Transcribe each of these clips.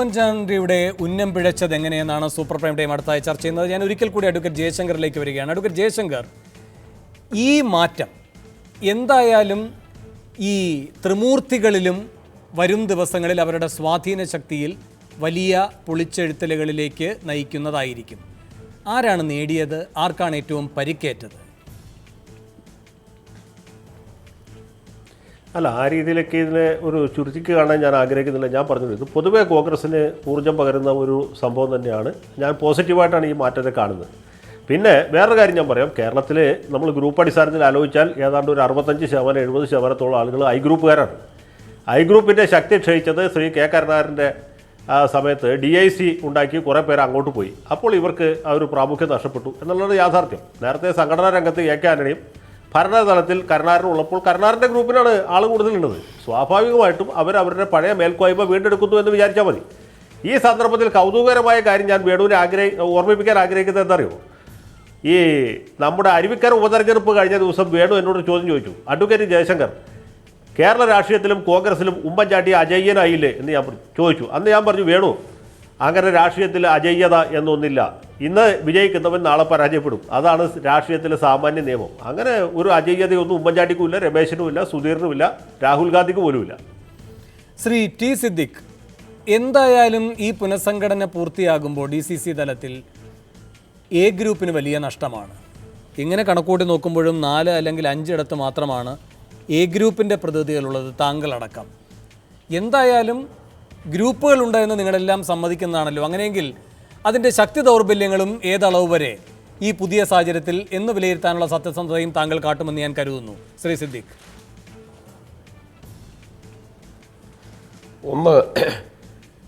ഉമ്മൻചാണ്ടിയുടെ ഉന്നം പിഴച്ചത് എങ്ങനെയെന്നാണ് സൂപ്പർ പ്രൈം ടൈം അടുത്തായി ചർച്ച ചെയ്യുന്നത്. ഞാൻ ഒരിക്കൽ കൂടി അഡ്വക്കേറ്റ് ജയശങ്കറിലേക്ക് വരികയാണ്. അഡ്വക്കേറ്റ് ജയശങ്കർ ഈ മാറ്റം എന്തായാലും ഈ ത്രിമൂർത്തികളിലും വരും ദിവസങ്ങളിൽ അവരുടെ സ്വാധീന ശക്തിയിൽ വലിയ പൊളിച്ചെഴുത്തലുകളിലേക്ക് നയിക്കുന്നതായിരിക്കും. ആരാണ് നേടിയത്? ആർക്കാണ് ഏറ്റവും പരിക്കേറ്റത്? അല്ല ആ രീതിയിലൊക്കെ ഇതിനെ ഒരു ചുരുക്കി കാണാൻ ഞാൻ ആഗ്രഹിക്കുന്നില്ല. ഞാൻ പറഞ്ഞു ഇത് പൊതുവേ കോൺഗ്രസ്സിന് ഊർജം പകരുന്ന ഒരു സംഭവം തന്നെയാണ്. ഞാൻ പോസിറ്റീവായിട്ടാണ് ഈ മാറ്റത്തെ കാണുന്നത്. പിന്നെ വേറൊരു കാര്യം ഞാൻ പറയാം. കേരളത്തിൽ നമ്മൾ ഗ്രൂപ്പ് അടിസ്ഥാനത്തിൽ ആലോചിച്ചാൽ ഏതാണ്ട് ഒരു അറുപത്തഞ്ച് ശതമാനം എഴുപത് ശതമാനത്തോളം ആളുകൾ ഐ ഗ്രൂപ്പുകാരാണ്. ഐ ഗ്രൂപ്പിന്റെ ശക്തി ക്ഷയിച്ചത് ശ്രീ കെ കരുണാകരന്റെ സമയത്ത് ഡി ഐ സി ഉണ്ടാക്കി കുറേ പേര് അങ്ങോട്ട് പോയി. അപ്പോൾ ഇവർക്ക് ആ ഒരു പ്രാമുഖ്യം നഷ്ടപ്പെട്ടു എന്നുള്ളത് യാഥാർത്ഥ്യം. നേരത്തെ സംഘടനാ രംഗത്ത് എ കെ ആന്റണിയും ഭരണതലത്തിൽ കരുണാകരൻ ഉള്ളപ്പോൾ കരുണാകരന്റെ ഗ്രൂപ്പിനാണ് ആൾ കൂടുതലുള്ളത്. സ്വാഭാവികമായിട്ടും അവർ അവരുടെ പഴയ മേൽക്കോയ്മ വീണ്ടെടുക്കുന്നു എന്ന് വിചാരിച്ചാൽ മതി. ഈ സന്ദർഭത്തിൽ കൗതുകകരമായ കാര്യം ഞാൻ വേണുവിനെ ആഗ്രഹി ഓർമ്മിപ്പിക്കാൻ ആഗ്രഹിക്കുന്നത് എന്തറിയോ ഈ നമ്മുടെ അരുവിക്കര ഉപതെരഞ്ഞെടുപ്പ് കഴിഞ്ഞ ദിവസം വേണു എന്നോട് ചോദ്യം ചോദിച്ചു. അഡ്വക്കേറ്റ് ജയശങ്കർ കേരള രാഷ്ട്രീയത്തിലും കോൺഗ്രസിലും ഉമ്മൻചാണ്ടി അജയ്യനായില്ലേ എന്ന് ഞാൻ ചോദിച്ചു. അന്ന് ഞാൻ പറഞ്ഞു വേണു അങ്ങനെ രാഷ്ട്രീയത്തിൽ അജയ്യത എന്നൊന്നില്ല. ഇന്ന് വിജയിക്കുന്നവൻ നാളെ പരാജയപ്പെടും. അതാണ് രാഷ്ട്രീയത്തിലെ സാമാന്യ നിയമം. അങ്ങനെ ഒരു അജയ്യതയൊന്നും ഉമ്മൻചാണ്ടിക്കും ഇല്ല രമേശിനും ഇല്ല സുധീറിനും ഇല്ല രാഹുൽ ഗാന്ധിക്ക് പോലും ഇല്ല ശ്രീ ടി സിദ്ദിഖ് എന്തായാലും ഈ പുനഃസംഘടന പൂർത്തിയാകുമ്പോൾ ഡി സി സി തലത്തിൽ എ ഗ്രൂപ്പിന് വലിയ നഷ്ടമാണ്. ഇങ്ങനെ കണക്കൂട്ടി നോക്കുമ്പോഴും നാല് അല്ലെങ്കിൽ അഞ്ചിടത്ത് മാത്രമാണ് എ ഗ്രൂപ്പിന്റെ പ്രതിനിധികളുള്ളത് താങ്കളടക്കം. എന്തായാലും ഗ്രൂപ്പുകളുണ്ട് എന്ന് നിങ്ങളെല്ലാം സമ്മതിക്കുന്നതാണല്ലോ. അങ്ങനെയെങ്കിൽ അതിന്റെ ശക്തി ദൗർബല്യങ്ങളും ഏതളവ് വരെ ഈ പുതിയ സാഹചര്യത്തിൽ എന്ന് വിലയിരുത്താനുള്ള സത്യസന്ധതയും താങ്കൾ കാട്ടുമെന്ന് ഞാൻ കരുതുന്നു. ശ്രീ സിദ്ദിഖ്. ഒന്ന്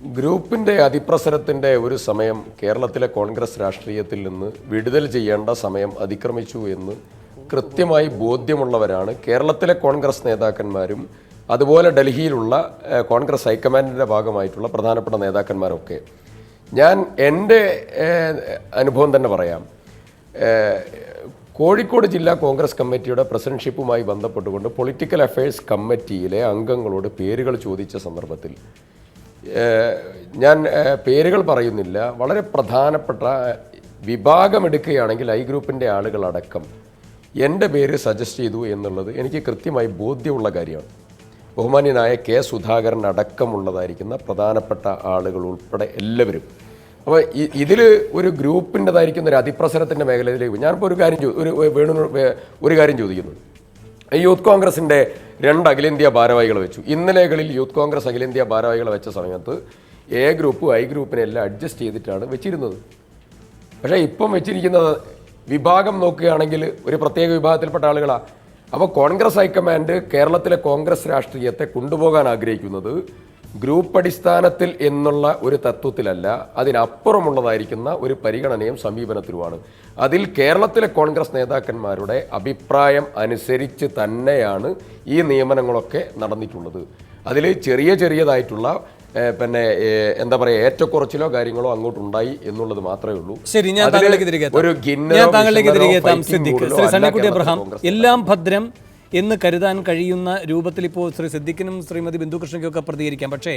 ഗ്രൂപ്പിന്റെ അതിപ്രസരത്തിന്റെ ഒരു സമയം കേരളത്തിലെ കോൺഗ്രസ് രാഷ്ട്രീയത്തിൽ നിന്ന് വിടുതൽ ചെയ്യേണ്ട സമയം അതിക്രമിച്ചു എന്ന് കൃത്യമായി ബോധ്യമുള്ളവരാണ് കേരളത്തിലെ കോൺഗ്രസ് നേതാക്കന്മാരും അതുപോലെ ഡൽഹിയിലുള്ള കോൺഗ്രസ് ഹൈക്കമാൻഡിന്റെ ഭാഗമായിട്ടുള്ള പ്രധാനപ്പെട്ട നേതാക്കന്മാരൊക്കെ. ഞാൻ എന്റെ അനുഭവം തന്നെ പറയാം. കോഴിക്കോട് ജില്ലാ കോൺഗ്രസ് കമ്മിറ്റിയുടെ പ്രസിഡൻഷിപ്പുമായി ബന്ധപ്പെട്ടുകൊണ്ട് പൊളിറ്റിക്കൽ അഫയേഴ്സ് കമ്മിറ്റിയിലെ അംഗങ്ങളോട് പേരുകൾ ചോദിച്ച സന്ദർഭത്തിൽ ഞാൻ പേരുകൾ പറയുന്നില്ല. വളരെ പ്രധാനപ്പെട്ട വിഭാഗമെടുക്കുകയാണെങ്കിൽ ഐ ഗ്രൂപ്പിന്റെ ആളുകളടക്കം എന്റെ പേര് സജസ്റ്റ് ചെയ്തു എന്നുള്ളത് എനിക്ക് കൃത്യമായി ബോധ്യമുള്ള കാര്യമാണ്. ബഹുമാന്യനായ കെ സുധാകരൻ അടക്കമുള്ളതായിരിക്കുന്ന പ്രധാനപ്പെട്ട ആളുകൾ ഉൾപ്പെടെ എല്ലാവരും. അപ്പോൾ ഇതിൽ ഒരു ഗ്രൂപ്പിന്റെതായിരിക്കുന്ന ഒരു അതിപ്രസരത്തിന്റെ മേഖലയിലേക്ക് ഞാനിപ്പോൾ ഒരു കാര്യം ഒരു വേണു ഒരു കാര്യം ചോദിക്കുന്നു. യൂത്ത് കോൺഗ്രസിന്റെ രണ്ട് അഖിലേന്ത്യാ ഭാരവാഹികൾ വെച്ചു. ഇന്നലെകളിൽ യൂത്ത് കോൺഗ്രസ് അഖിലേന്ത്യാ ഭാരവാഹികൾ വെച്ച സമയത്ത് എ ഗ്രൂപ്പ് ഐ ഗ്രൂപ്പിനെ എല്ലാം അഡ്ജസ്റ്റ് ചെയ്തിട്ടാണ് വെച്ചിരുന്നത്. പക്ഷേ ഇപ്പം വെച്ചിരിക്കുന്നത് വിഭാഗം നോക്കുകയാണെങ്കിൽ ഒരു പ്രത്യേക വിഭാഗത്തിൽപ്പെട്ട ആളുകളാണ് അപ്പോൾ കോൺഗ്രസ് ഹൈക്കമാൻഡ് കേരളത്തിലെ കോൺഗ്രസ് രാഷ്ട്രീയത്തെ കൊണ്ടുപോകാൻ ആഗ്രഹിക്കുന്നത് ഗ്രൂപ്പ് അടിസ്ഥാനത്തിൽ എന്നുള്ള ഒരു തത്വത്തിലല്ല അതിനപ്പുറമുള്ളതായിരിക്കുന്ന ഒരു പരിഗണനയും സമീപനത്തിലുമാണ്. അതിൽ കേരളത്തിലെ കോൺഗ്രസ് നേതാക്കന്മാരുടെ അഭിപ്രായം അനുസരിച്ച് തന്നെയാണ് ഈ നിയമനങ്ങളൊക്കെ നടന്നിട്ടുള്ളത്. അതിൽ ചെറിയ ചെറിയതായിട്ടുള്ള പിന്നെ എന്താ പറയുക ഏറ്റക്കുറച്ചിലോ കാര്യങ്ങളോ അങ്ങോട്ടുണ്ടായി എന്നുള്ളത് മാത്രമേ ഉള്ളൂ. ശരി ഞാൻ താങ്കളിലേക്ക് തിരികെ എത്താം. ഒരു ഞാൻ താങ്കളിലേക്ക് തിരികെ എത്താം. സിദ്ദിഖ് ശ്രീ അല്ല സണ്ണിക്കുട്ടി അബ്രഹാം എല്ലാം ഭദ്രം എന്ന് കരുതാൻ കഴിയുന്ന രൂപത്തിൽ ഇപ്പോൾ ശ്രീ സിദ്ദിഖിനും ശ്രീമതി ബിന്ദുകൃഷ്ണയ്ക്കൊക്കെ പ്രതികരിക്കാം. പക്ഷേ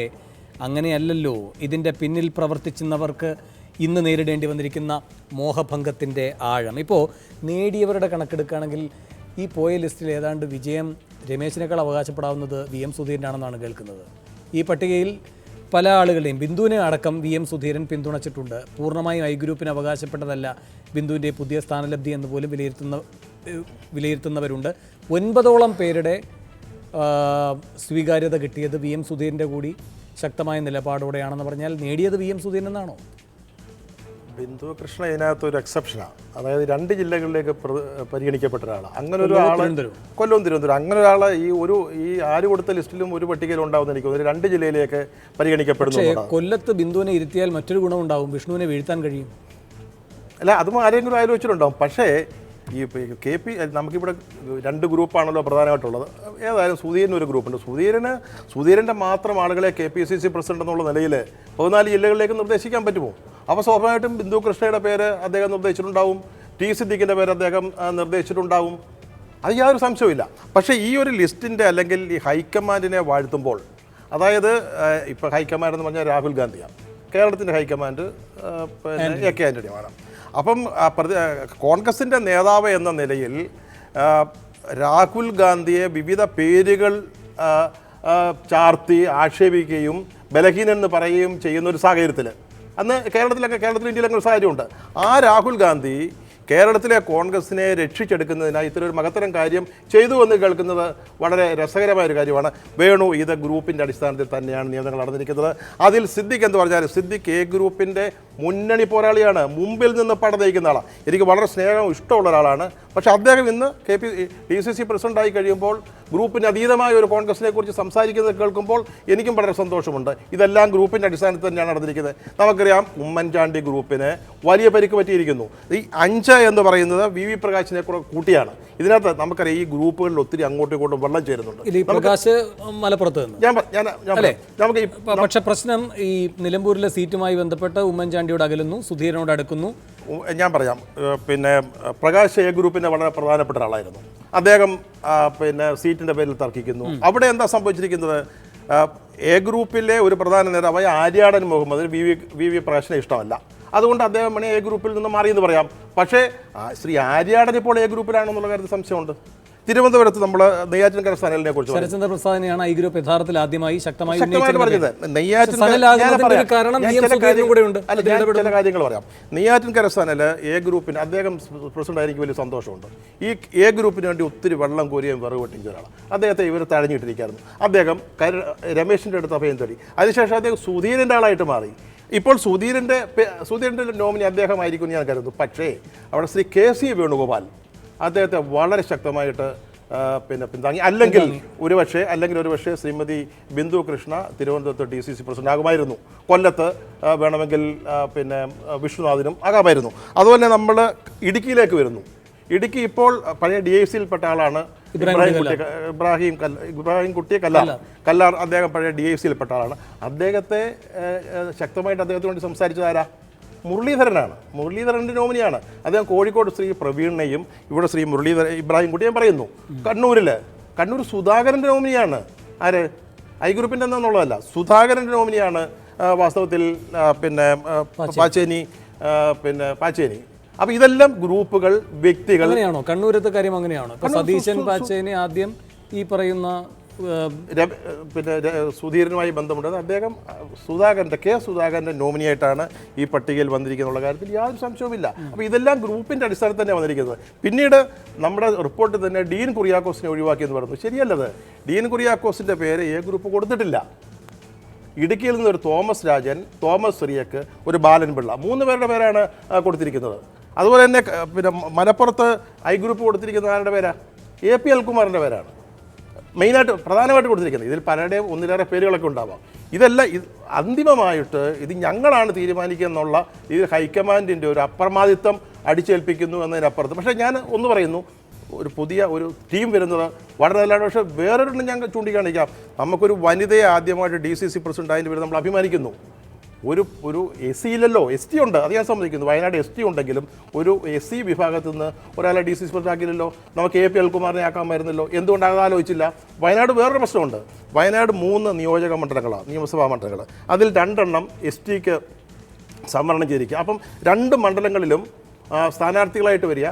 അങ്ങനെയല്ലല്ലോ. ഇതിന്റെ പിന്നിൽ പ്രവർത്തിക്കുന്നവർക്ക് ഇന്ന് നേരിടേണ്ടി വന്നിരിക്കുന്ന മോഹഭംഗത്തിന്റെ ആഴം. ഇപ്പോൾ നേടിയവരുടെ കണക്കെടുക്കുകയാണെങ്കിൽ ഈ പോയ ലിസ്റ്റിൽ ഏതാണ്ട് വിജയം രമേശിനേക്കാൾ അവകാശപ്പെടാവുന്നത് വി എം സുധീരനാണെന്നാണ് കേൾക്കുന്നത്. ഈ പട്ടികയിൽ പല ആളുകളെയും ബിന്ദുവിനെ അടക്കം വി എം സുധീരൻ പിന്തുണച്ചിട്ടുണ്ട്. പൂർണമായും ഐ ഗ്രൂപ്പിന് അവകാശപ്പെട്ടതല്ല ബിന്ദുവിന്റെ പുതിയ സ്ഥാനലബ്ധി എന്ന് പോലും വിലയിരുത്തുന്ന വിലയിരുത്തുന്നവരുണ്ട്. ഒൻപതോളം പേരുടെ സ്വീകാര്യത കിട്ടിയത് വി എം സുധീരന്റെ കൂടി ശക്തമായ നിലപാടോടെയാണെന്ന് പറഞ്ഞാൽ നേടിയത് വി എം സുധീരൻ എന്നാണോ? ബിന്ദു കൃഷ്ണ ഇതിനകത്ത് ഒരു എക്സെപ്ഷനാണ് അതായത് രണ്ട് ജില്ലകളിലേക്ക് പരിഗണിക്കപ്പെട്ട ഒരാളാണ് അങ്ങനെ ഒരു ആൾ. കൊല്ലവും തിരുവനന്തപുരം അങ്ങനെ ഒരാളെ ഈ ഒരു ഈ ആര് കൊടുത്ത ലിസ്റ്റിലും ഒരു പട്ടികയിൽ ഉണ്ടാവുന്ന എനിക്ക് തോന്നുന്നു. രണ്ട് ജില്ലയിലേക്ക് പരിഗണിക്കപ്പെടുന്നു. കൊല്ലത്ത് ബിന്ദുവിനെ ഇരുത്തിയാൽ മറ്റൊരു ഗുണമുണ്ടാവും വിഷ്ണുവിനെ വീഴ്ത്താൻ കഴിയും. അല്ല അതും ആരെങ്കിലും ആലോചിച്ചിട്ടുണ്ടാവും. പക്ഷേ ഈ കെ പി നമുക്കിവിടെ രണ്ട് ഗ്രൂപ്പാണല്ലോ പ്രധാനമായിട്ടുള്ളത്. ഏതായാലും സുധീരന് ഒരു ഗ്രൂപ്പുണ്ട്. സുധീരന് സുധീരന്റെ മാത്രം ആളുകളെ K P C C president എന്നുള്ള നിലയിൽ പതിനാല് ജില്ലകളിലേക്ക് നിർദ്ദേശിക്കാൻ പറ്റുമോ? അപ്പോൾ സ്വാഭാവികമായിട്ടും ബിന്ദു കൃഷ്ണയുടെ പേര് അദ്ദേഹം നിർദ്ദേശിച്ചിട്ടുണ്ടാവും. ടി സിദ്ദിഖിന്റെ പേര് അദ്ദേഹം നിർദ്ദേശിച്ചിട്ടുണ്ടാവും. അത് യാതൊരു സംശയവുമില്ല പക്ഷേ ഈ ഒരു ലിസ്റ്റിന്റെ അല്ലെങ്കിൽ ഈ ഹൈക്കമാൻഡിനെ വാഴ്ത്തുമ്പോൾ അതായത് ഇപ്പോൾ ഹൈക്കമാൻഡ് എന്ന് പറഞ്ഞാൽ രാഹുൽ ഗാന്ധിയാണ്. കേരളത്തിന്റെ ഹൈക്കമാൻഡ് എ കെ ആന്റണിയുമാണ് അപ്പം പ്രതി- കോൺഗ്രസിന്റെ നേതാവ് എന്ന നിലയിൽ രാഹുൽ ഗാന്ധിയെ വിവിധ പേരുകൾ ചാർത്തി ആക്ഷേപിക്കുകയും ബലഹീനെന്ന് പറയുകയും ചെയ്യുന്ന ഒരു സാഹചര്യത്തിൽ അന്ന് കേരളത്തിലൊക്കെ കേരളത്തിൽ ഇന്ത്യയിലൊക്കെ ഒരു സാഹചര്യമുണ്ട്. ആ രാഹുൽ ഗാന്ധി കേരളത്തിലെ കോൺഗ്രസിനെ രക്ഷിച്ചെടുക്കുന്നതിനായി ഇത്ര ഒരു മഹത്തരം കാര്യം ചെയ്തു എന്ന് കേൾക്കുന്നത് വളരെ രസകരമായ ഒരു കാര്യമാണ്. വേണു ഇത് ഗ്രൂപ്പിന്റെ അടിസ്ഥാനത്തിൽ തന്നെയാണ് നിയമനങ്ങൾ നടന്നിരിക്കുന്നത്. അതിൽ സിദ്ദിഖ് എന്ന് പറഞ്ഞാൽ സിദ്ദിഖ് എ ഗ്രൂപ്പിന്റെ മുന്നണി പോരാളിയാണ്. മുമ്പിൽ നിന്ന് പട നയിക്കുന്ന ആളാണ്. എനിക്ക് വളരെ സ്നേഹവും ഇഷ്ടമുള്ള ഒരാളാണ്. പക്ഷേ അദ്ദേഹം ഇന്ന് K P D C C പ്രസിഡന്റായി കഴിയുമ്പോൾ ഗ്രൂപ്പിന് അതീതമായ ഒരു കോൺഗ്രസിനെ കുറിച്ച് സംസാരിക്കുന്നത് കേൾക്കുമ്പോൾ എനിക്കും വളരെ സന്തോഷമുണ്ട്. ഇതെല്ലാം ഗ്രൂപ്പിന്റെ അടിസ്ഥാനത്തിൽ തന്നെയാണ് നടന്നിരിക്കുന്നത്. നമുക്കറിയാം ഉമ്മൻചാണ്ടി ഗ്രൂപ്പിന് വലിയ പരിക്ക് പറ്റിയിരിക്കുന്നു. ഈ അഞ്ച് എന്ന് പറയുന്നത് വി വി പ്രകാശിനെ കൂടെ കൂട്ടിയാണ്. ഇതിനകത്ത് നമുക്കറിയാം ഈ ഗ്രൂപ്പുകളിൽ ഒത്തിരി അങ്ങോട്ടും ഇങ്ങോട്ടും വെള്ളം ചേരുന്നുണ്ട്. പ്രകാശ് മലപ്പുറത്ത് ഞാൻ ഞാൻ നമുക്ക് പക്ഷേ പ്രശ്നം ഈ നിലമ്പൂരിലെ സീറ്റുമായി ബന്ധപ്പെട്ട് ഉമ്മൻചാണ്ടിയോട് അകലുന്നു സുധീരനോട് അടുക്കുന്നു. ഞാൻ പറയാം. പിന്നെ പ്രകാശ് എ ഗ്രൂപ്പിന്റെ വളരെ പ്രധാനപ്പെട്ട ഒരാളായിരുന്നു. അദ്ദേഹം പിന്നെ സീറ്റിന്റെ പേരിൽ തർക്കിക്കുന്നു. അവിടെ എന്താ സംഭവിച്ചിരിക്കുന്നത്? എ ഗ്രൂപ്പിലെ ഒരു പ്രധാന നേതാവായ Aryadan Muhammad V V V V പ്രകാശിനെ ഇഷ്ടമല്ല. അതുകൊണ്ട് അദ്ദേഹം വേണേ എ ഗ്രൂപ്പിൽ നിന്ന് മാറിയെന്ന് പറയാം. പക്ഷേ ശ്രീ ആര്യാടൻ ഇപ്പോൾ എ ഗ്രൂപ്പിലാണെന്നുള്ള കാര്യത്തിൽ സംശയമുണ്ട്. തിരുവനന്തപുരത്ത് നമ്മൾ നെയ്യാറ്റിൻകര സനലിനെ കുറിച്ച്. ശരത്ചന്ദ്ര പ്രസാദിനെയാണ് ഐ ഗ്രൂപ്പ് യഥാർത്ഥത്തിൽ ആദ്യമായി ശക്തമായി പറഞ്ഞത്. നെയ്യാറ്റിൻ കാര്യങ്ങൾ പറയാം. നെയ്യാറ്റിൻകര സനൽ എ ഗ്രൂപ്പിന് അദ്ദേഹം പ്രസിഡന്റ് ആയിരിക്കും വലിയ സന്തോഷമുണ്ട്. ഈ എ ഗ്രൂപ്പിന് വേണ്ടി ഒത്തിരി വെള്ളം കോരിയും വിറവ് വെട്ടിച്ച ഒരാളാണ് അദ്ദേഹത്തെ ഇവർ തഴഞ്ഞിട്ടിരിക്കുകയായിരുന്നു. അദ്ദേഹം രമേശിന്റെ അടുത്ത് അഭയം തേടി. അതിനുശേഷം അദ്ദേഹം സുധീരന്റെ ആളായിട്ട് മാറി. ഇപ്പോൾ സുധീരന്റെ സുധീരന്റെ സുധീരന്റെ നോമിനി അദ്ദേഹമായിരിക്കും ഞാൻ കരുതുന്നു. പക്ഷേ അവിടെ ശ്രീ കെ സി വേണുഗോപാൽ അദ്ദേഹത്തെ വളരെ ശക്തമായിട്ട് പിന്നെ പിന്താങ്ങി. അല്ലെങ്കിൽ ഒരുപക്ഷെ അല്ലെങ്കിൽ ഒരുപക്ഷെ ശ്രീമതി ബിന്ദു കൃഷ്ണ തിരുവനന്തപുരത്ത് ഡി സി സി പ്രസിഡന്റ് ആകുമായിരുന്നു. കൊല്ലത്ത് വേണമെങ്കിൽ പിന്നെ വിഷ്ണുനാഥിനും ആകാമായിരുന്നു. അതുപോലെ നമ്മൾ ഇടുക്കിയിലേക്ക് വരുന്നു. ഇടുക്കി ഇപ്പോൾ പഴയ ഡി ഐ സിയിൽപ്പെട്ട ആളാണ് ഇബ്രാഹിം കുട്ടി ഇബ്രാഹിം കല്ല ഇബ്രാഹിം കുട്ടിയെ കല്ലാർ. കല്ലാർ. അദ്ദേഹം പഴയ ഡി ഐ സിയിൽപ്പെട്ട ആളാണ്. അദ്ദേഹത്തെ ശക്തമായിട്ട് അദ്ദേഹത്തിന് വേണ്ടി സംസാരിച്ചത് ആരാ? മുരളീധരനാണ്. മുരളീധരന്റെ നോമിനിയാണ് അദ്ദേഹം കോഴിക്കോട് ശ്രീ പ്രവീണിനെയും ഇവിടെ ശ്രീ മുരളീധരൻ ഇബ്രാഹിം കുട്ടിയും പറയുന്നു. കണ്ണൂരിൽ കണ്ണൂർ സുധാകരന്റെ നോമിനിയാണ് ആര്? ഐ ഗ്രൂപ്പിന്റെ എന്നുള്ളതല്ല സുധാകരന്റെ നോമിനിയാണ് വാസ്തവത്തിൽ പിന്നെ പാച്ചേനി. പിന്നെ പാച്ചേനി. അപ്പോൾ ഇതെല്ലാം ഗ്രൂപ്പുകൾ വ്യക്തികൾ അങ്ങനെയാണോ? കണ്ണൂരത്തെ കാര്യം അങ്ങനെയാണോ? സതീശൻ പാച്ചേനി ആദ്യം ഈ പറയുന്ന പിന്നെ സുധീരനുമായി ബന്ധമുണ്ട്. അദ്ദേഹം സുധാകരന്റെ കെ സുധാകരന്റെ നോമിനിയായിട്ടാണ് ഈ പട്ടികയിൽ വന്നിരിക്കുന്നുള്ള കാര്യത്തിൽ യാതൊരു സംശയവുമില്ല. അപ്പോൾ ഇതെല്ലാം ഗ്രൂപ്പിന്റെ അടിസ്ഥാനത്തിൽ തന്നെ വന്നിരിക്കുന്നത്. പിന്നീട് നമ്മുടെ റിപ്പോർട്ടിൽ തന്നെ ഡീൻ കുറിയാക്കോസിനെ ഒഴിവാക്കിയെന്ന് പറഞ്ഞു ശരിയല്ലത്. ഡീൻ കുറിയാക്കോസിന്റെ പേര് എ ഗ്രൂപ്പ് കൊടുത്തിട്ടില്ല. ഇടുക്കിയിൽ നിന്ന് ഒരു തോമസ് രാജൻ തോമസ് സിറിയക്ക് ഒരു ബാലൻ പിള്ള. മൂന്ന് പേരുടെ പേരാണ് കൊടുത്തിരിക്കുന്നത്. അതുപോലെ തന്നെ പിന്നെ മലപ്പുറത്ത് ഐ ഗ്രൂപ്പ് കൊടുത്തിരിക്കുന്ന ആരുടെ പേരാ? എ പി എൽകുമാറിന്റെ പേരാണ്. മെയിനായിട്ട് പ്രധാനമായിട്ട് കൊടുത്തിരിക്കുന്നത്. ഇതിൽ പലരുടെയും ഒന്നിലേറെ പേരുകളൊക്കെ ഉണ്ടാവാം. ഇതെല്ലാം ഇത് അന്തിമമായിട്ട് ഇത് ഞങ്ങളാണ് തീരുമാനിക്കുക എന്നുള്ള ഇതിൽ ഹൈക്കമാൻഡിന്റെ ഒരു അപ്രമാദിത്വം അടിച്ചേൽപ്പിക്കുന്നു എന്നതിനപ്പുറത്ത്. പക്ഷേ ഞാൻ ഒന്ന് പറയുന്നു ഒരു പുതിയ ഒരു ടീം വരുന്നത് വളരെ നല്ലതാണ്. പക്ഷേ വേറൊരെണ്ണം ഞാൻ ചൂണ്ടിക്കാണിക്കാം. നമുക്കൊരു വനിതയെ ആദ്യമായിട്ട് ഡി സി സി പ്രസിഡന്റ് ആയതിന്റെ പേര് നമ്മൾ അഭിമാനിക്കുന്നു. ഒരു ഒരു എസ് സി ഇല്ലല്ലോ. എസ് ടി ഉണ്ട് അത് ഞാൻ സമ്മതിക്കുന്നു. വയനാട് എസ് ടി ഉണ്ടെങ്കിലും ഒരു എസ് സി വിഭാഗത്തിൽ നിന്ന് ഒരാളെ ഡി സി ആക്കിയില്ലല്ലോ. നമുക്ക് എ പി അൽകുമാറിനെ ആക്കാമായിരുന്നല്ലോ. എന്തുകൊണ്ട് അത് ആലോചിച്ചില്ല? വയനാട് വേറൊരു പ്രശ്നമുണ്ട്. വയനാട് മൂന്ന് നിയോജക മണ്ഡലങ്ങളാണ് നിയമസഭാ മണ്ഡലങ്ങൾ അതിൽ രണ്ടെണ്ണം എസ് ടിക്ക് സംവരണം ചെയ്തിരിക്കുക അപ്പം രണ്ട് മണ്ഡലങ്ങളിലും സ്ഥാനാർത്ഥികളായിട്ട് വരിക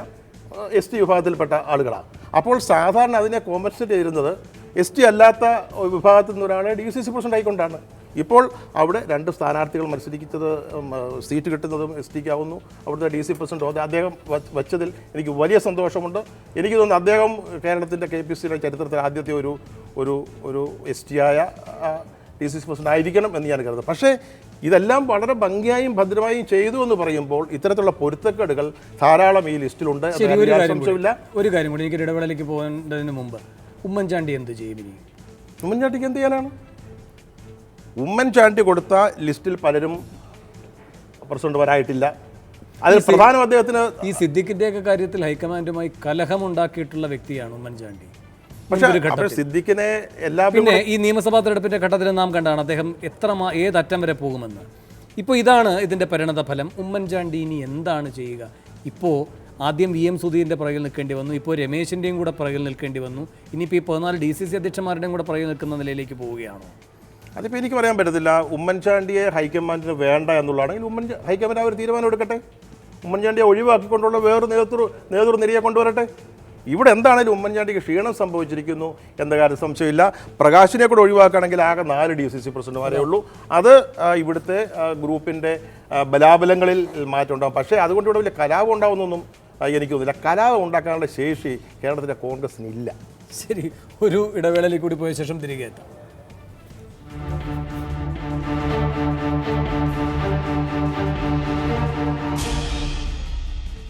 എസ് ടി വിഭാഗത്തിൽപ്പെട്ട ആളുകളാണ് അപ്പോൾ സാധാരണ അതിനെ കോമ്പൻസേറ്റ് ചെയ്തിരുന്നത് എസ് ടി അല്ലാത്ത വിഭാഗത്തിൽ നിന്ന് ഒരാളെ ഡി സി സി പ്രസിഡന്റ് ആയിക്കൊണ്ടാണ്. ഇപ്പോൾ അവിടെ രണ്ട് സ്ഥാനാർത്ഥികൾ മത്സരിക്കുന്നത് സീറ്റ് കിട്ടുന്നതും എസ് ടിക്ക് ആവുന്നു അവിടുത്തെ ഡി സി പ്രസിഡന്റ് അദ്ദേഹം വച്ചതിൽ എനിക്ക് വലിയ സന്തോഷമുണ്ട്. എനിക്ക് തോന്നുന്നു അദ്ദേഹം കേരളത്തിന്റെ കെ പി സിയുടെ ചരിത്രത്തിൽ ആദ്യത്തെ ഒരു ഒരു ഒരു എസ് ടി ആയ ഡി സി സി പ്രസിഡന്റ് ആയിരിക്കണം എന്ന് ഞാൻ കരുതുന്നു. പക്ഷേ ഇതെല്ലാം വളരെ ഭംഗിയായും ഭദ്രമായും ചെയ്തു എന്ന് പറയുമ്പോൾ ഇത്തരത്തിലുള്ള പൊരുത്തക്കേടുകൾ ധാരാളം ഈ ലിസ്റ്റിലുണ്ട്. ഒരു കാര്യം കൂടി. എനിക്ക് ഇടവേളയിലേക്ക് പോകേണ്ടതിന് മുമ്പ് ഉമ്മൻചാണ്ടി എന്ത് ചെയ്യും ഉമ്മൻചാണ്ടിക്ക് എന്ത് ചെയ്യാനാണ്? ഉമ്മൻചാണ്ടി കൊടുത്ത ലിസ്റ്റിൽ പലരും പ്രസിഡന്റ് വരായിട്ടില്ല. അതിൽ പ്രധാനം അദ്ദേഹത്തിന് ഈ സിദ്ദിഖിന്റെ ഒക്കെ കാര്യത്തിൽ ഹൈക്കമാൻഡുമായി കലഹമുണ്ടാക്കിയിട്ടുള്ള വ്യക്തിയാണ് ഉമ്മൻചാണ്ടി പക്ഷേ സിദ്ദിഖിനെ എല്ലാ പിന്നെ ഈ നിയമസഭാ തെരഞ്ഞെടുപ്പിന്റെ ഘട്ടത്തിൽ നാം കണ്ടാണ് അദ്ദേഹം എത്ര ഏത് ഏതറ്റം വരെ പോകുമെന്ന്. ഇപ്പോൾ ഇതാണ് ഇതിന്റെ പരിണത ഫലം. ഉമ്മൻചാണ്ടി ഇനി എന്താണ് ചെയ്യുക? ഇപ്പോൾ ആദ്യം വി എം സുധീറിന്റെ പുറകിൽ നിൽക്കേണ്ടി വന്നു. ഇപ്പോൾ രമേശിന്റെയും കൂടെ പുറകിൽ നിൽക്കേണ്ടി വന്നു. ഇനിയിപ്പോൾ ഈ പതിനാല് ഡി സി സി അധ്യക്ഷന്മാരുടെയും കൂടെ പുറകിൽ നിൽക്കുന്ന നിലയിലേക്ക് പോവുകയാണോ? അതിപ്പോൾ എനിക്ക് പറയാൻ പറ്റത്തില്ല. ഉമ്മൻചാണ്ടിയെ ഹൈക്കമാൻഡിന് വേണ്ട എന്നുള്ളതാണെങ്കിൽ ഉമ്മൻ ഹൈക്കമാൻഡ് ആ ഒരു തീരുമാനം എടുക്കട്ടെ? ഉമ്മൻചാണ്ടിയെ ഒഴിവാക്കിക്കൊണ്ടുള്ള വേറൊരു നേതൃ നേതൃനിരയെ കൊണ്ടുവരട്ടെ? ഇവിടെ എന്താണേലും ഉമ്മൻചാണ്ടിക്ക് ക്ഷീണം സംഭവിച്ചിരിക്കുന്നു എന്ന കാര്യം സംശയമില്ല. പ്രകാശിനെ കൂടെ ഒഴിവാക്കുകയാണെങ്കിൽ ആകെ നാല് ഡി സി സി പ്രസിഡന്റുമാരേ ഉള്ളൂ. അത് ഇവിടുത്തെ ഗ്രൂപ്പിന്റെ ബലാബലങ്ങളിൽ മാറ്റം ഉണ്ടാകും പക്ഷേ അതുകൊണ്ട് ഇവിടെ വലിയ കലാപം ഉണ്ടാവുന്നൊന്നും എനിക്ക് തോന്നുന്നില്ല. കലാപം ഉണ്ടാക്കാനുള്ള ശേഷി കേരളത്തിലെ കോൺഗ്രസിന് ഇല്ല ശരി. ഒരു ഇടവേളയിൽ കൂടി പോയ ശേഷം തിരികെ എത്താം.